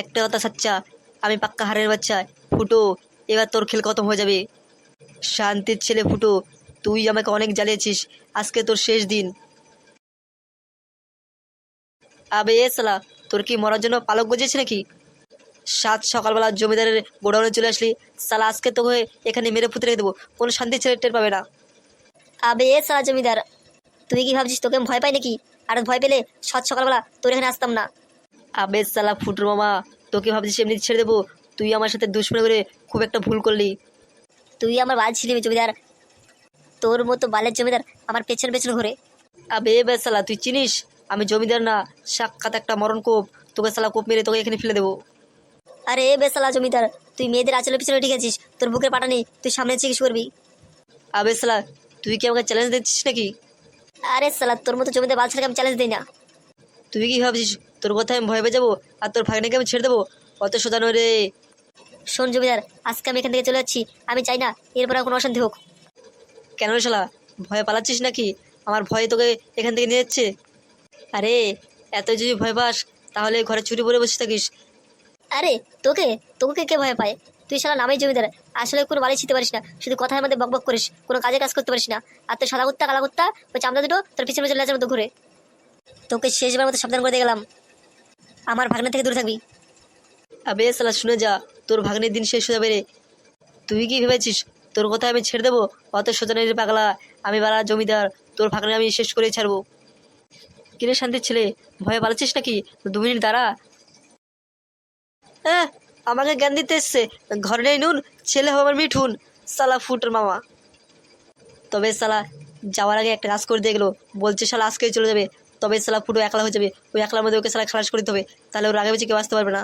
একটা কথা সাচ্চা, আমি পাক্কা হারের বাচ্চা। ফুটো, এবার তোর খেল খতম হয়ে যাবে। শান্তির ছেলে ফুটো, তুই আমাকে অনেক জ্বালিয়েছিস। আজকে তোর শেষ দিন। আবে এ সালা তোর কি মরার জন্য পালক গজিয়েছে নাকি? সাত সকালবেলা জমিদারের গোডাউনে চলে আসলি। সালা আজকে তোকে এখানে মেরে ফুতে রেখে দেবো। কোনো শান্তি ছেলে টের পাবে না। আবে এ সালা জমিদার, তুই কি ভাবছিস তোকে ভয় পাই নাকি? আর ভয় পেলে সাত সকালবেলা তোর এখানে আসতাম না। আবে সালা ফুটুর মামা তোকে ভাবছিস এমনি ছেড়ে দেবো। তুই আমার সাথে দুশ্মনী করে খুব একটা ভুল করলি। তুই আমার বাল ছিলি জমিদার। তোর মতো বালের জমিদার আমার পেছন পেছন ঘুরে। আবে বে সালা তুই চিনিস? আমি জমিদার না সাক্ষাৎ একটা মরণ কোপ। তোকে সালা কোপ মেরে তোকে এখানে ফেলে দেবো। আরে এ বেসালা জমিদার তুই মেয়েদের আচলের পিছনে ঠিক আছিস? তোর বুকের পাটা নেই তুই সামনে চিকিৎস করবি। আবে সালা তুই কি আমাকে চ্যালেঞ্জ দিচ্ছিস নাকি? আরে সালা তোর মতো জমিদার বাল ছেলেকে আমি চ্যালেঞ্জ দিই না। তুই কি ভাবছিস? তোর কথায় আমি ভয় পেয়ে যাব আর তোর ভাগনাকে আমি ছেড়ে দেবো। অত নয় রে। শোন জমিদার আজকে আমি এখান থেকে চলে যাচ্ছি। আমি চাই না এরপর আর কোনো অশান্তি হোক। কেন রে শালা? ভয় পালাচ্ছিস নাকি? আমার ভয় তোকে এখান থেকে নিয়ে যাচ্ছে। আরে এত যদি ভয় পাস তাহলে ঘরে চুরি পরে বসে থাকিস। আরে তোকে? তোকে কে ভয় পায়? তুই সালা নামেই জমিদার। আসলে কোনো বাড়ি ছিতে পারিস না। শুধু কথার মধ্যে বক বক করিস। কোনো কাজে কাজ করতে পারিস না। আর তোর সাদা কুত্তা কালা কুত্তা ওই চামড়া দুটো তোর পিছনে পিছনে লেজার মতো ঘুরে। তোকে শেষবার মতো সাবধান করে দিয়ে গেলাম। আমার ভাগনা থেকে দূরে থাকবি। আবে সালা, শুনে যা, তোর ভাগ্নের দিন শেষ হয়ে যাবে রে। তুই কি ভেবেছিস? তোর কথা আমি ছেড়ে দেবো? অত সোজা নয় রে পাগলা, আমি বাড়া জমিদার, তোর ভাগ্নে আমি শেষ করে ছাড়বো। কিরে শান্তির ছেলে, ভয়ে পালাচ্ছিস নাকি? দু মিনিট দাঁড়া। হ্যাঁ আমাকে জ্ঞান দিতে এসছে। ঘরে নেই নুন, ছেলে হবে আমার মিঠুন। সালা ফুটের মামা। তবে সালা, যাওয়ার আগে একটা কাজ করে দিয়ে গেলো। বলছে সালা আজকেই চলে যাবে। তবে সালা পুরো একলা হয়ে যাবে। ওই একলার মধ্যে ওকে সালা খালাস করে দিতে হবে। তাহলে ওর আগে বেঁচে কেউ আসতে পারবে না।